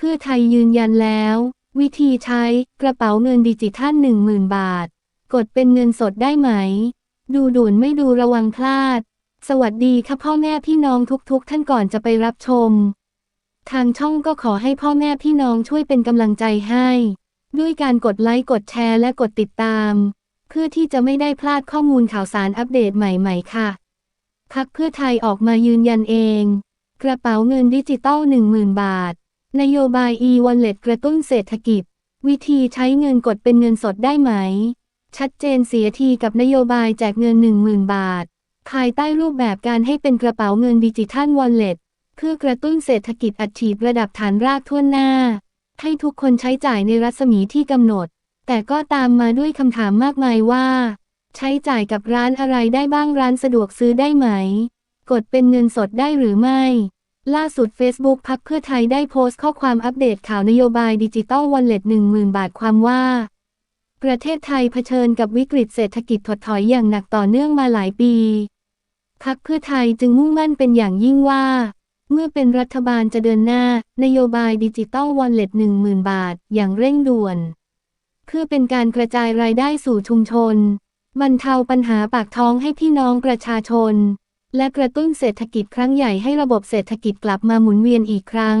เพื่อไทยยืนยันแล้ว วิธีใช้กระเป๋าเงินดิจิทัล 10,000 บาท กดเป็นเงินสดได้ไหม ดูด่วนไม่ดูระวังพลาด สวัสดีค่ะพ่อแม่พี่น้องทุกๆ ท่านก่อนจะไปรับชม ทางช่องก็ขอให้พ่อแม่พี่น้องช่วยเป็นกำลังใจให้ ด้วยการกดไลค์กดแชร์และกดติดตาม เพื่อที่จะไม่ได้พลาดข้อมูลข่าวสารอัปเดตใหม่ๆ ค่ะพักเพื่อไทยออกมายืนยันเอง กระเป๋าเงินดิจิตอล10,000 บาท นโยบาย e-wallet กระตุ้นเศรษฐกิจ วิธีใช้เงินกดเป็นเงินสดได้ไหม ชัดเจนเสียทีกับนโยบายแจกเงิน 10,000 บาท ภายใต้รูปแบบการให้เป็นกระเป๋าเงินดิจิทัลวอลเล็ตเพื่อกระตุ้นเศรษฐกิจอัดฉีดระดับฐานรากทั่วหน้า ให้ทุกคนใช้จ่ายในรัศมีที่กำหนด แต่ก็ตามมาด้วยคำถามมากมายว่า ใช้จ่ายกับร้านอะไรได้บ้างร้านสะดวกซื้อได้ไหม กดเป็นเงินสดได้หรือไม่ ล่าสุด Facebook พักเพื่อไทยได้โพสต์ข้อความอัปเดตข่าวนโยบายดิจิตอลวอลเล็ต10,000 บาทความว่า ประเทศไทยเผชิญกับวิกฤตเศรษฐกิจถดถอยอย่างหนักต่อเนื่องมาหลายปีพักเพื่อไทยจึงมุ่งมั่นเป็นอย่างยิ่งว่า เมื่อเป็นรัฐบาลจะเดินหน้า นโยบายดิจิตอลวอลเล็ต10,000 บาท อย่างเร่งด่วน เพื่อเป็นการกระจายรายได้สู่ชุมชนบรรเทาปัญหาปากท้องให้พี่น้องประชาชน และกระตุ้นเศรษฐกิจครั้งใหญ่ให้ระบบเศรษฐกิจกลับมาหมุนเวียนอีกครั้ง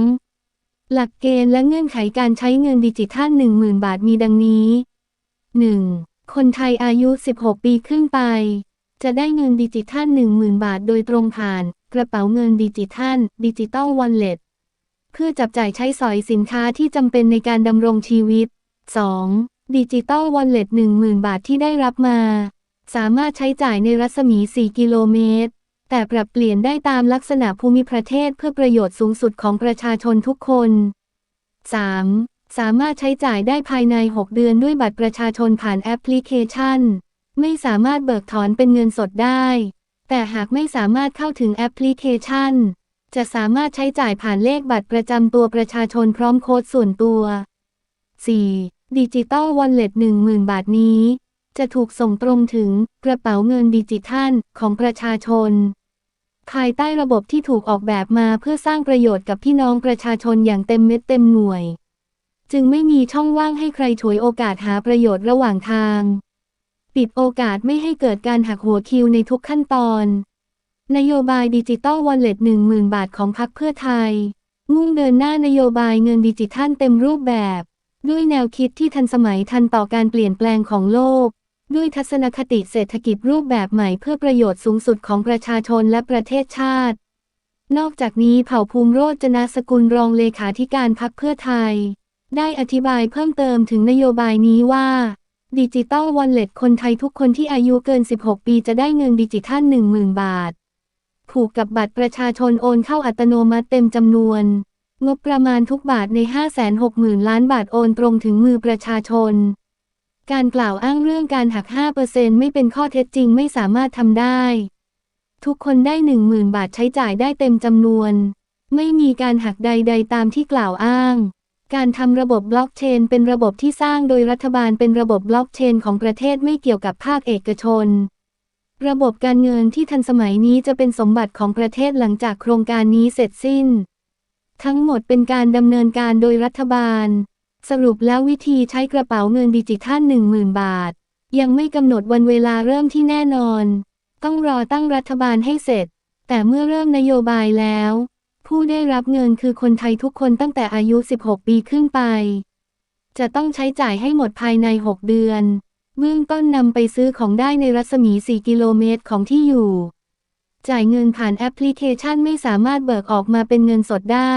หลักเกณฑ์และเงื่อนไขการใช้เงินดิจิทัล 10,000 บาทมีดังนี้ 1. คนไทยอายุ 16 ปีขึ้นไป จะได้เงินดิจิทัล 10,000 บาทโดยตรงผ่าน กระเป๋าเงินดิจิทัลดิจิตอลวอลเล็ตเพื่อจับจ่ายใช้สอยสินค้าที่จำเป็นในการดำรงชีวิต 2. ดิจิตอลวอลเล็ต10,000 บาทที่ได้รับมา สามารถใช้จ่ายในรัศมี 4 กิโลเมตร แต่ปรับเปลี่ยนได้ตามลักษณะภูมิประเทศเพื่อประโยชน์สูงสุดของประชาชนทุกคน 3. สามารถใช้จ่ายได้ภายใน 6 เดือนด้วยบัตรประชาชนผ่านแอปพลิเคชัน ไม่สามารถเบิกถอนเป็นเงินสดได้ แต่หากไม่สามารถเข้าถึงแอปพลิเคชัน จะสามารถใช้จ่ายผ่านเลขบัตรประจำตัวประชาชนพร้อมโค้ดส่วนตัว 4. ดิจิตอลวอลเล็ต10,000 บาทนี้ จะถูกส่งตรงถึงกระเป๋าเงินดิจิทัลของประชาชน ภายใต้ระบบที่ถูกออกแบบมาเพื่อสร้างประโยชน์กับพี่น้องประชาชนอย่างเต็มเม็ดเต็มหน่วย จึงไม่มีช่องว่างให้ใครฉวยโอกาสหาประโยชน์ระหว่างทาง ปิดโอกาสไม่ให้เกิดการหักหัวคิวในทุกขั้นตอน นโยบายดิจิตอลวอลเล็ต10,000บาทของพรรคเพื่อไทย มุ่งเดินหน้านโยบายเงินดิจิทัลเต็มรูปแบบ ด้วยแนวคิดที่ทันสมัยทันต่อการเปลี่ยนแปลงของโลก ด้วยทัศนคติเศรษฐกิจรูปแบบใหม่เพื่อประโยชน์สูงสุดของประชาชนและประเทศชาติ นอกจากนี้เผ่าภูมิโรจนสกุลรองเลขาธิการพรรคเพื่อไทย ได้อธิบายเพิ่มเติมถึงนโยบายนี้ว่าดิจิตอลวอลเล็ตคนไทยทุกคนที่อายุเกิน 16 ปีจะได้เงินดิจิทัล 10,000 บาท ผูกกับบัตรประชาชนโอนเข้าอัตโนมัติเต็มจำนวน งบประมาณทุกบาทใน 560,000 ล้านบาทโอนตรงถึงมือประชาชน การกล่าวอ้างเรื่องการหัก 5%ไม่เป็นข้อเท็จจริงไม่สามารถทำได้ ทุกคนได้ 10,000 บาทใช้จ่ายได้เต็มจำนวน ไม่มีการหักใด ๆ ตามที่กล่าวอ้าง การทำระบบบล็อกเชน เป็นระบบที่สร้างโดยรัฐบาลเป็นระบบบล็อกเชนของประเทศไม่เกี่ยวกับภาคเอกชน ระบบการเงินที่ทันสมัยนี้จะเป็นสมบัติของประเทศหลังจากโครงการนี้เสร็จสิ้น ทั้งหมดเป็นการดำเนินการโดยรัฐบาล สรุปแล้ววิธีใช้กระเป๋าเงินดิจิทัล10,000 บาท ยังไม่กำหนดวันเวลาเริ่มที่แน่นอน ต้องรอตั้งรัฐบาลให้เสร็จ แต่เมื่อเริ่มนโยบายแล้ว ผู้ได้รับเงินคือคนไทยทุกคนตั้งแต่อายุ 16 ปีขึ้นไป จะต้องใช้จ่ายให้หมดภายใน 6 เดือนเบื้องต้นนำไปซื้อของได้ในรัศมี 4 กิโลเมตรของที่อยู่ จ่ายเงินผ่านแอปพลิเคชันไม่สามารถเบิกออกมาเป็นเงินสดได้